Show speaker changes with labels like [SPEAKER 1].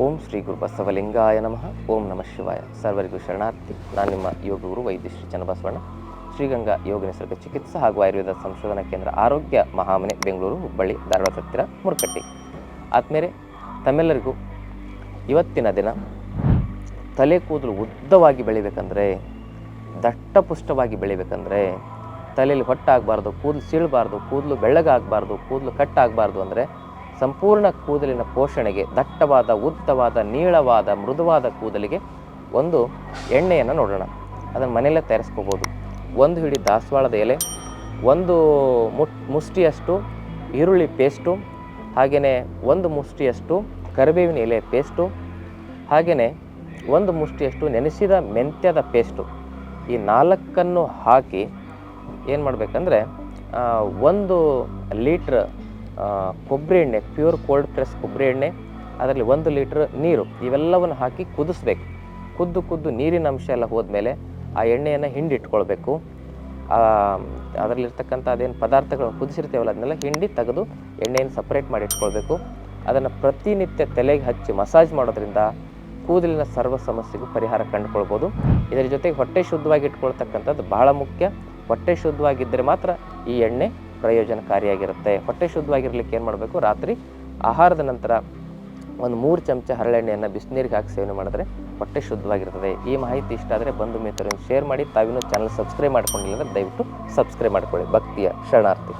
[SPEAKER 1] ಓಂ ಶ್ರೀ ಗುರು ಬಸವಲಿಂಗಾಯ ನಮಃ. ಓಂ ನಮಃ ಶಿವಾಯ. ಸರ್ವರಿಗೂ ಶರಣಾರ್ಥಿ. ನಾನು ನಿಮ್ಮ ಯೋಗ ಗುರು ವೈದ್ಯ ಶ್ರೀ ಚನ್ನಬಸವಣ್ಣ. ಶ್ರೀಗಂಗಾ ಯೋಗ ನಿಸರ್ಗ ಚಿಕಿತ್ಸಾ ಹಾಗೂ ಆಯುರ್ವೇದ ಸಂಶೋಧನಾ ಕೇಂದ್ರ ಆರೋಗ್ಯ ಮಹಾಮನೆ, ಬೆಂಗಳೂರು, ಹುಬ್ಬಳ್ಳಿ, ಧಾರವಾಡ ಹತ್ತಿರ ಮುರುಕಟ್ಟಿ. ಆದಮೇಲೆ ತಮ್ಮೆಲ್ಲರಿಗೂ ಇವತ್ತಿನ ದಿನ ತಲೆ ಕೂದಲು ಉದ್ದವಾಗಿ ಬೆಳಿಬೇಕಂದ್ರೆ, ದಟ್ಟಪುಷ್ಟವಾಗಿ ಬೆಳಿಬೇಕಂದ್ರೆ, ತಲೆಯಲ್ಲಿ ಹೊಟ್ಟಾಗಬಾರ್ದು, ಕೂದಲು ಸೀಳಬಾರ್ದು, ಕೂದಲು ಬೆಳ್ಳಗಾಗಬಾರ್ದು, ಕೂದಲು ಕಟ್ಟಾಗಬಾರ್ದು ಅಂದರೆ ಸಂಪೂರ್ಣ ಕೂದಲಿನ ಪೋಷಣೆಗೆ ದಟ್ಟವಾದ, ಉದ್ದವಾದ, ನೀಳವಾದ, ಮೃದುವಾದ ಕೂದಲಿಗೆ ಒಂದು ಎಣ್ಣೆಯನ್ನು ನೋಡೋಣ. ಅದನ್ನು ಮನೆಯಲ್ಲೇ ತಯಾರಿಸ್ಕೋಬೋದು. ಒಂದು ಹಿಡಿ ದಾಸವಾಳದ ಎಲೆ, ಒಂದು ಮುಟ್, ಮುಷ್ಟಿಯಷ್ಟು ಈರುಳ್ಳಿ ಪೇಸ್ಟು ಹಾಗೆಯೇ ಒಂದು ಮುಷ್ಟಿಯಷ್ಟು ಕರಿಬೇವಿನ ಎಲೆ ಪೇಸ್ಟು ಹಾಗೆಯೇ ಒಂದು ಮುಷ್ಟಿಯಷ್ಟು ನೆನೆಸಿದ ಮೆಂತ್ಯದ ಪೇಸ್ಟು. ಈ ನಾಲ್ಕನ್ನು ಹಾಕಿ ಏನು ಮಾಡಬೇಕಂದ್ರೆ ಒಂದು ಲೀಟ್ರ್ ಕೊಬ್ಬರಿ ಎಣ್ಣೆ ಪ್ಯೂರ್ ಕೋಲ್ಡ್ ಪ್ರೆಸ್ ಕೊಬ್ಬರಿ ಎಣ್ಣೆ, ಅದರಲ್ಲಿ ಒಂದು ಲೀಟ್ರ್ ನೀರು, ಇವೆಲ್ಲವನ್ನು ಹಾಕಿ ಕುದಿಸ್ಬೇಕು. ಕುದ್ದು ಕುದ್ದು ನೀರಿನ ಅಂಶ ಎಲ್ಲ ಹೋದ್ಮೇಲೆ ಆ ಎಣ್ಣೆಯನ್ನು ಹಿಂಡಿಟ್ಕೊಳ್ಬೇಕು. ಅದರಲ್ಲಿರ್ತಕ್ಕಂಥ ಅದೇನು ಪದಾರ್ಥಗಳು ಕುದಿಸಿರ್ತೇವಲ್ಲ, ಅದನ್ನೆಲ್ಲ ಹಿಂಡಿ ತೆಗೆದು ಎಣ್ಣೆಯನ್ನು ಸಪ್ರೇಟ್ ಮಾಡಿ ಇಟ್ಕೊಳ್ಬೇಕು. ಅದನ್ನು ಪ್ರತಿನಿತ್ಯ ತಲೆಗೆ ಹಚ್ಚಿ ಮಸಾಜ್ ಮಾಡೋದ್ರಿಂದ ಕೂದಲಿನ ಸರ್ವ ಸಮಸ್ಯೆಗೂ ಪರಿಹಾರ ಕಂಡುಕೊಳ್ಬೋದು. ಇದರ ಜೊತೆಗೆ ಹೊಟ್ಟೆ ಶುದ್ಧವಾಗಿ ಇಟ್ಕೊಳ್ತಕ್ಕಂಥದ್ದು ಬಹಳ ಮುಖ್ಯ. ಹೊಟ್ಟೆ ಶುದ್ಧವಾಗಿದ್ದರೆ ಮಾತ್ರ ಈ ಎಣ್ಣೆ ಪ್ರಯೋಜನಕಾರಿಯಾಗಿರುತ್ತೆ. ಹೊಟ್ಟೆ ಶುದ್ಧವಾಗಿರ್ಲಿಕ್ಕೆ ಏನು ಮಾಡಬೇಕು? ರಾತ್ರಿ ಆಹಾರದ ನಂತರ ಒಂದು ಮೂರು ಚಮಚ ಹರಳೆಣ್ಣೆಯನ್ನು ಬಿಸಿನೀರಿಗೆ ಹಾಕಿ ಸೇವನೆ ಮಾಡಿದ್ರೆ ಹೊಟ್ಟೆ ಶುದ್ಧವಾಗಿರ್ತದೆ. ಈ ಮಾಹಿತಿ ಇಷ್ಟ ಆದರೆ ಬಂಧು ಮಿತ್ರರನ್ನು ಶೇರ್ ಮಾಡಿ. ತಾವಿನೂ ಚಾನಲ್ ಸಬ್ಸ್ಕ್ರೈಬ್ ಮಾಡ್ಕೊಂಡಿಲ್ಲ ಅಂದರೆ ದಯವಿಟ್ಟು ಸಬ್ಸ್ಕ್ರೈಬ್ ಮಾಡ್ಕೊಳ್ಳಿ. ಭಕ್ತಿಯ ಶರಣಾರ್ಥಿ.